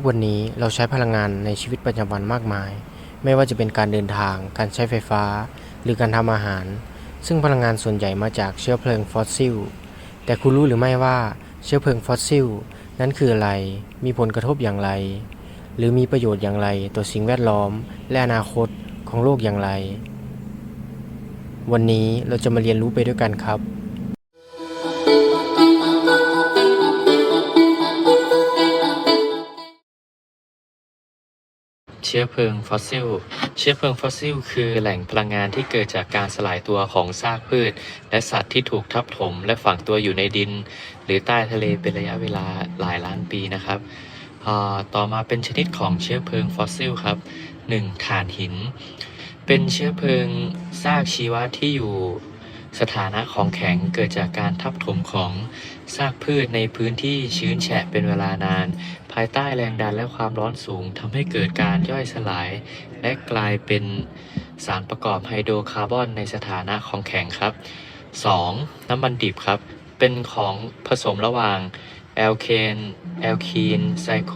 ทุกวันนี้เราใช้พลังงานในชีวิตประจำวันมากมาย ไม่ว่าจะเป็นการเดินทาง การใช้ไฟฟ้า หรือการทำอาหาร ซึ่งพลังงานส่วนใหญ่มาจากเชื้อเพลิงฟอสซิล แต่คุณรู้หรือไม่ว่าเชื้อเพลิงฟอสซิล นั้นคืออะไร มีผลกระทบอย่างไร หรือมีประโยชน์อย่างไรต่อสิ่งแวดล้อม และอนาคตของโลกอย่างไร วันนี้เราจะมาเรียนรู้ไปด้วยกันครับ เชื้อเพลิงฟอสซิล เชื้อเพลิงฟอสซิล คือแหล่งพลังงานที่เกิดจากการสลายตัวของซากพืช และสัตว์ที่ถูกทับถมและฝังตัวอยู่ในดิน หรือใต้ทะเลเป็นระยะเวลาหลายล้านปีนะครับต่อมาเป็นชนิดของเชื้อเพลิงฟอสซิลครับ 1. ถ่านหิน เป็นเชื้อเพลิงซากชีวะที่อยู่ สถานะของแข็งเกิดจากการทับถมของซากพืชในพื้นที่ชื้นแฉะเป็นเวลานาน ภายใต้แรงดันและความร้อนสูงทำให้เกิดการย่อยสลาย และกลายเป็นสารประกอบไฮโดรคาร์บอนในสถานะของแข็งครับ 2. น้ำมันดิบครับ เป็นของผสมระหว่างแอลเคนแอลคีนไซโค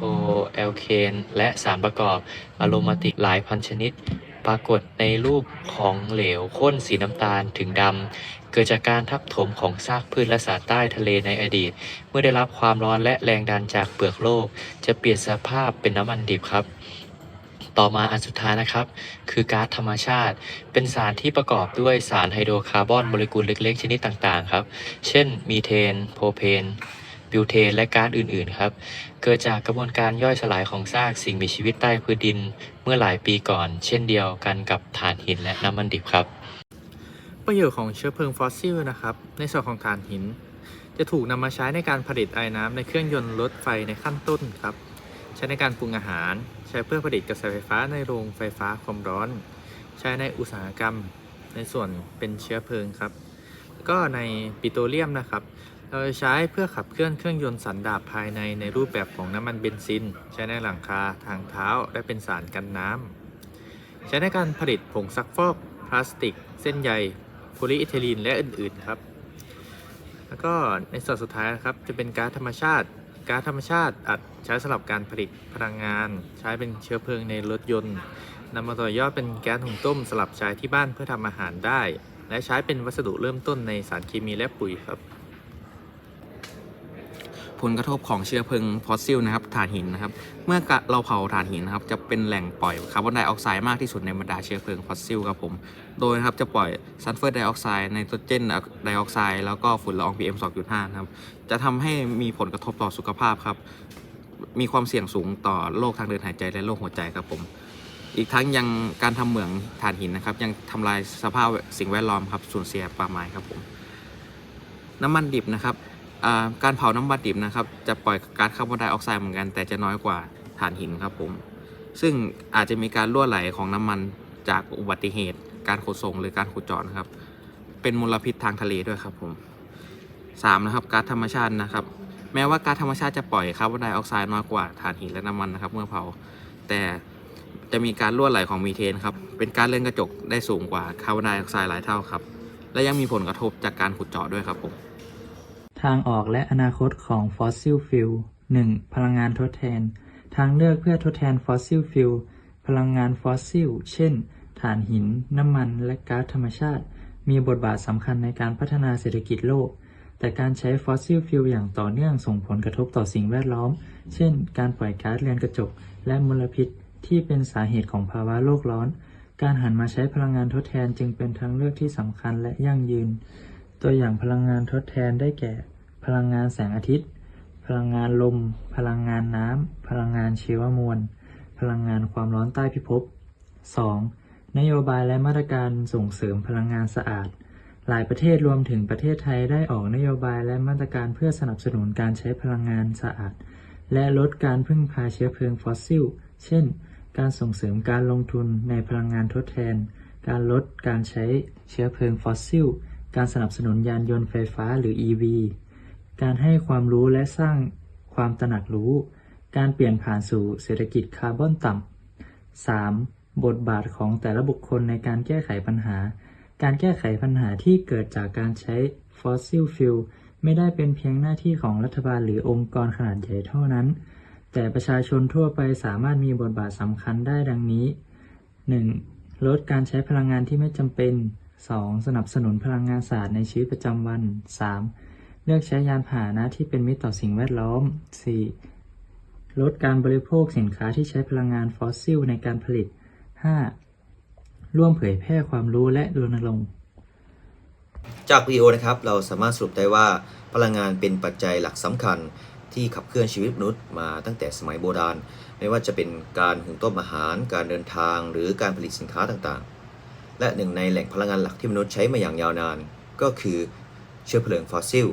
แอลเคนและสารประกอบอะโรมาติกหลายพันชนิด ปรากฏในรูปของเหลวข้นสีน้ำตาลถึงดำ เกิดจากการทับถมของซากพืชและสัตว์ใต้ทะเลในอดีต เมื่อได้รับความร้อนและแรงดันจากเปลือกโลก จะเปลี่ยนสภาพเป็นน้ำมันดิบครับต่อมาอันสุดท้ายนะครับ คือก๊าซธรรมชาติ เป็นสารที่ประกอบด้วยสารไฮโดรคาร์บอนโมเลกุลเล็กๆ ชนิดต่างๆครับ เช่น มีเทน โพรเพน บิวเทน และก๊าซอื่นๆครับ เกิดจากกระบวนการย่อยสลายของซากสิ่งมีชีวิตใต้พื้นดิน เมื่อหลายปีก่อน เช่นเดียวกันกับถ่านหินและน้ำมันดิบครับ ประโยชน์ของเชื้อเพลิงฟอสซิลนะครับ ในส่วนของถ่านหิน จะถูกนำมาใช้ในการผลิตไอ้น้ำในเครื่องยนต์รถไฟในขั้นต้นครับ ใช้ในการปรุงอาหาร ใช้เพื่อผลิตกระแสไฟฟ้าในโรงไฟฟ้าความร้อน ใช้ในอุตสาหกรรม ในส่วนเป็นเชื้อเพลิงครับ ก็ในปิโตรเลียมนะครับ เราใช้เพื่อขับเคลื่อนเครื่องยนต์สันดาปภายในในรูปแบบของน้ำมันเบนซิน ใช้ในหลังคาทางเท้าและเป็นสารกันน้ำ ใช้ในการผลิตผงซักฟอกพลาสติก เส้นใยโพลีเอทิลีนและอื่นๆครับ แล้วก็ในส่วนสุดท้ายนะครับจะเป็นก๊าซธรรมชาติก๊าซธรรมชาติอาจใช้สำหรับการผลิตพลังงาน ใช้เป็นเชื้อเพลิงในรถยนต์นำมาต่อยอดเป็นแก๊สหุงต้มสำหรับใช้ที่บ้านเพื่อทำอาหารได้ และใช้เป็นวัสดุเริ่มต้นในสารเคมีและปุ๋ยครับ ผลกระทบของเชื้อเพลิงฟอสซิลนะครับถ่านหินนะครับ เมื่อเราเผาถ่านหินนะครับจะเป็นแหล่งปล่อยคาร์บอนไดออกไซด์มากที่สุดในบรรดาเชื้อเพลิงฟอสซิลครับผม โดยนะครับจะปล่อยซัลเฟอร์ไดออกไซด์ไนโตรเจนไดออกไซด์แล้วก็ฝุ่นละออง PM 2.5ครับ จะทำให้มีผลกระทบต่อสุขภาพครับ มีความเสี่ยงสูงต่อโรคทางเดินหายใจและโรคหัวใจครับผมอีกทั้งยังการทำเหมืองถ่านหินนะครับ ยังทำลายสภาพสิ่งแวดล้อมครับสูญเสียป่าไม้ครับผม น้ำมันดิบนะครับ การเผาน้ำมันดิบนะครับ จะปล่อยก๊าซคาร์บอนไดออกไซด์เหมือนกัน แต่จะน้อยกว่าถ่านหินครับผม ซึ่งอาจจะมีการรั่วไหลของน้ำมันจากอุบัติเหตุ การขนส่งหรือการขุดเจาะนะครับ เป็นมลพิษทางทะเลด้วยครับผมสามนะครับก๊าซธรรมชาตินะครับ แม้ว่าก๊าซธรรมชาติจะปล่อยคาร์บอนไดออกไซด์น้อยกว่าถ่านหินและน้ำมันนะครับ เมื่อเผา แต่จะมีการรั่วไหลของมีเทนครับ เป็นการเลื่อนกระจกได้สูงกว่าคาร์บอนไดออกไซด์หลายเท่าครับ และยังมีผลกระทบจากการขุดเจาะด้วยครับผม ทางออกและอนาคตของฟอสซิลฟิล 1. พลังงานทดแทน ทางเลือกเพื่อทดแทนฟอสซิลฟิลพลังงานฟอสซิล เช่น ถ่านหิน น้ำมัน และก๊าซธรรมชาติ มีบทบาทสำคัญในการพัฒนาเศรษฐกิจโลก แต่การใช้ฟอสซิลฟิลอย่างต่อเนื่องส่งผลกระทบต่อสิ่งแวดล้อม เช่น การปล่อยก๊าซเรือนกระจก และมลพิษ ที่เป็นสาเหตุของภาวะโลกร้อน การหันมาใช้พลังงานทดแทนจึงเป็นทางเลือกที่สำคัญและยั่งยืน ตัวอย่างพลังงานทดแทนได้แก่ พลังงานแสงอาทิตย์ พลังงานลม พลังงานน้ำ พลังงานชีวมวล พลังงานความร้อนใต้พิภพ 2. นโยบายและมาตรการส่งเสริมพลังงานสะอาด หลายประเทศรวมถึงประเทศไทยได้ออกนโยบายและมาตรการเพื่อสนับสนุนการใช้พลังงานสะอาด และลดการพึ่งพาเชื้อเพลิงฟอสซิล เช่น การส่งเสริมการลงทุนในพลังงานทดแทน การลดการใช้เชื้อเพลิงฟอสซิล การสนับสนุนยานยนต์ไฟฟ้าหรือ EV การให้ความรู้และสร้างความตระหนักรู้ การเปลี่ยนผ่านสู่เศรษฐกิจคาร์บอนต่ำ 3. บทบาทของแต่ละบุคคลในการแก้ไขปัญหา การแก้ไขปัญหาที่เกิดจากการใช้ฟอสซิลฟิลไม่ได้เป็นเพียงหน้าที่ของรัฐบาลหรือองค์กรขนาดใหญ่เท่านั้น แต่ประชาชนทั่วไปสามารถมีบทบาทสำคัญได้ดังนี้ 1. ลดการใช้พลังงานที่ไม่จำเป็น 2. สนับสนุนพลังงานสะอาดในชีวิตประจำวัน 3. เลือกใช้ยานพาหนะที่เป็นมิตรต่อสิ่งแวดล้อม 4. ลดการบริโภคสินค้าที่ใช้พลังงานฟอสซิลในการผลิต 5. ร่วมเผยแพร่ความรู้และรณรงค์ จากวิดีโอนะครับ เราสามารถสรุปได้ว่าพลังงานเป็นปัจจัยหลักสำคัญที่ขับเคลื่อนชีวิตมนุษย์มาตั้งแต่สมัยโบราณ ไม่ว่าจะเป็นการหุงต้มอาหาร การเดินทาง หรือการผลิตสินค้าต่างๆ และหนึ่งในแหล่งพลังงานหลักที่มนุษย์ใช้มาอย่างยาวนาน ก็คือเชื้อเพลิงฟอสซิล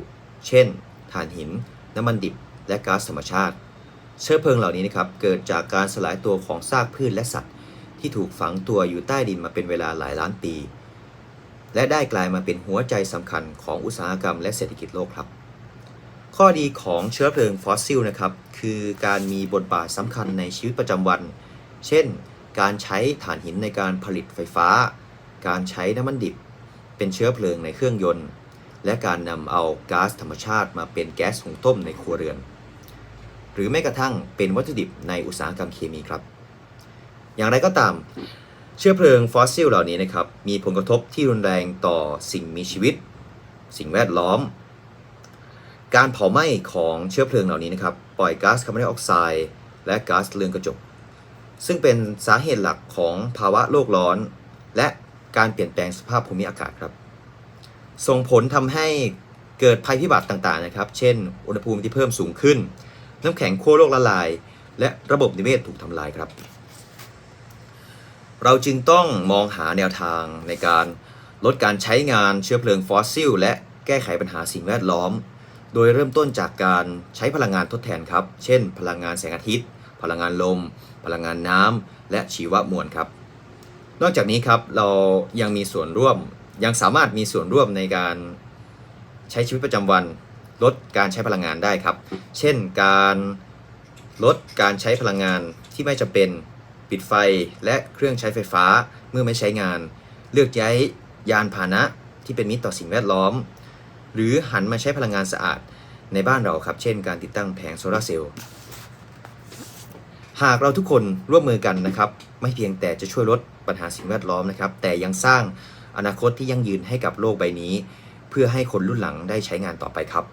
เช่นถ่านหิน น้ำมันดิบ และก๊าซธรรมชาติ เชื้อเพลิงเหล่านี้นะครับเกิดจากการสลายตัวของซากพืชและสัตว์ ที่ถูกฝังตัวอยู่ใต้ดินมาเป็นเวลาหลายล้านปี และได้กลายมาเป็นหัวใจสำคัญของอุตสาหกรรมและเศรษฐกิจโลกครับ ข้อดีของเชื้อเพลิงฟอสซิลนะครับคือการมีบทบาทสำคัญในชีวิตประจำวัน เช่น การใช้ถ่านหินในการผลิตไฟฟ้า การใช้น้ำมันดิบ เป็นเชื้อเพลิงในเครื่องยนต์ และการนำเอาก๊าซธรรมชาติมาเป็นแก๊สหุงต้มในครัวเรือน หรือแม้กระทั่งเป็นวัตถุดิบในอุตสาหกรรมเคมีครับ อย่างไรก็ตาม เชื้อเพลิงฟอสซิลเหล่านี้นะครับมีผลกระทบที่รุนแรงต่อสิ่งมีชีวิต สิ่งแวดล้อม การเผาไหม้ของเชื้อเพลิงเหล่านี้นะครับปล่อยก๊าซคาร์บอนไดออกไซด์และก๊าซเรือนกระจก ซึ่งเป็นสาเหตุหลักของภาวะโลกร้อน และการเปลี่ยนแปลงสภาพภูมิอากาศครับ ส่งผลทำให้เกิดภัยพิบัติต่างๆนะครับ เช่น อุณหภูมิที่เพิ่มสูงขึ้น น้ำแข็งขั้วโลกละลาย และระบบนิเวศถูกทำลายครับ เราจึงต้องมองหาแนวทางในการลดการใช้งานเชื้อเพลิงฟอสซิล และแก้ไขปัญหาสิ่งแวดล้อม โดยเริ่มต้นจากการใช้พลังงานทดแทนครับ เช่น พลังงานแสงอาทิตย์ พลังงานลม พลังงานน้ำและชีวมวลครับ นอกจากนี้ครับเรายังมีส่วนร่วม ยังสามารถมีส่วนร่วมในการใช้ชีวิตประจำวัน ลดการใช้พลังงานได้ครับ เช่นการลดการใช้พลังงานที่ไม่จำเป็นปิดไฟและเครื่องใช้ไฟฟ้าเมื่อไม่ใช้งาน เลือกย้ายยานพาหนะที่เป็นมิตรต่อสิ่งแวดล้อม หรือหันมาใช้พลังงานสะอาดในบ้านเราครับ เช่นการติดตั้งแผงโซลาร์เซลล์หากเราทุกคนร่วมมือกันนะครับ ไม่เพียงแต่จะช่วยลดปัญหาสิ่งแวดล้อมนะครับ แต่ยังสร้าง อนาคตที่ยั่งยืนให้กับโลกใบนี้ เพื่อให้คนรุ่นหลังได้ใช้งานต่อไปครับ